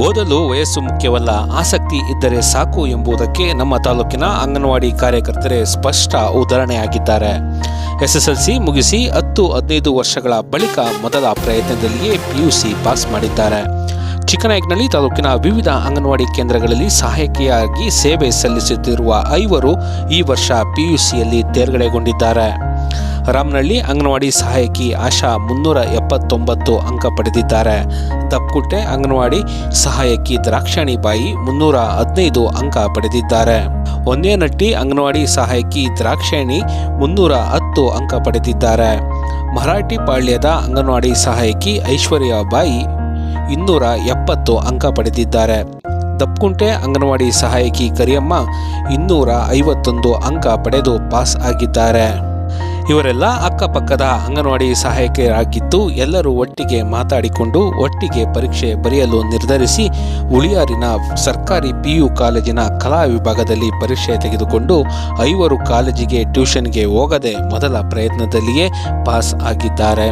ಓದಲು ವಯಸ್ಸು ಮುಖ್ಯವಲ್ಲ, ಆಸಕ್ತಿ ಇದ್ದರೆ ಸಾಕು ಎಂಬುದಕ್ಕೆ ನಮ್ಮ ತಾಲೂಕಿನ ಅಂಗನವಾಡಿ ಕಾರ್ಯಕರ್ತರೇ ಸ್ಪಷ್ಟ ಉದಾಹರಣೆಯಾಗಿದ್ದಾರೆ. ಎಸ್ಎಸ್ಎಲ್ಸಿ ಮುಗಿಸಿ ಹತ್ತು ಹದಿನೈದು ವರ್ಷಗಳ ಬಳಿಕ ಮೊದಲ ಪ್ರಯತ್ನದಲ್ಲಿಯೇ ಪಿಯುಸಿ ಪಾಸ್ ಮಾಡಿದ್ದಾರೆ. ಚಿಕ್ಕನಾಯಕನಹಳ್ಳಿ ತಾಲೂಕಿನ ವಿವಿಧ ಅಂಗನವಾಡಿ ಕೇಂದ್ರಗಳಲ್ಲಿ ಸಹಾಯಕಿಯಾಗಿ ಸೇವೆ ಸಲ್ಲಿಸುತ್ತಿರುವ ಐವರು ಈ ವರ್ಷ ಪಿಯುಸಿಯಲ್ಲಿ ತೇರ್ಗಡೆಗೊಂಡಿದ್ದಾರೆ. ರಾಮನಹಳ್ಳಿ ಅಂಗನವಾಡಿ ಸಹಾಯಕಿ ಆಶಾ ಮುನ್ನೂರ ಎಪ್ಪತ್ತೊಂಬತ್ತು ಅಂಕ ಪಡೆದಿದ್ದಾರೆ. ದಪ್ಪುಟ್ಟೆ ಅಂಗನವಾಡಿ ಸಹಾಯಕಿ ದ್ರಾಕ್ಷಾಣಿ ಬಾಯಿ ಮುನ್ನೂರ ಹದಿನೈದು ಅಂಕ ಪಡೆದಿದ್ದಾರೆ. ಒಂದೇನಟ್ಟಿ ಅಂಗನವಾಡಿ ಸಹಾಯಕಿ ದ್ರಾಕ್ಷಾಣಿ ಮುನ್ನೂರ ಹತ್ತು ಅಂಕ ಪಡೆದಿದ್ದಾರೆ. ಮರಾಠಿ ಪಾಳ್ಯದ ಅಂಗನವಾಡಿ ಸಹಾಯಕಿ ಐಶ್ವರ್ಯ ಬಾಯಿ ಇನ್ನೂರ ಎಪ್ಪತ್ತು ಅಂಕ ಪಡೆದಿದ್ದಾರೆ. ದಪ್ಕುಂಟೆ ಅಂಗನವಾಡಿ ಸಹಾಯಕಿ ಕರಿಯಮ್ಮ ಇನ್ನೂರ ಐವತ್ತೊಂದು ಅಂಕ ಪಡೆದು ಪಾಸ್ ಆಗಿದ್ದಾರೆ. ಇವರೆಲ್ಲ ಅಕ್ಕಪಕ್ಕದ ಅಂಗನವಾಡಿ ಸಹಾಯಕಿಯರಾಗಿದ್ದು ಎಲ್ಲರೂ ಒಟ್ಟಿಗೆ ಮಾತಾಡಿಕೊಂಡು ಒಟ್ಟಿಗೆ ಪರೀಕ್ಷೆ ಬರೆಯಲು ನಿರ್ಧರಿಸಿ ಉಳಿಯಾರಿನ ಸರ್ಕಾರಿ ಪಿಯು ಕಾಲೇಜಿನ ಕಲಾ ವಿಭಾಗದಲ್ಲಿ ಪರೀಕ್ಷೆ ತೆಗೆದುಕೊಂಡು ಐವರು ಕಾಲೇಜಿಗೆ ಟ್ಯೂಷನ್ಗೆ ಹೋಗದೆ ಮೊದಲ ಪ್ರಯತ್ನದಲ್ಲಿಯೇ ಪಾಸ್ ಆಗಿದ್ದಾರೆ.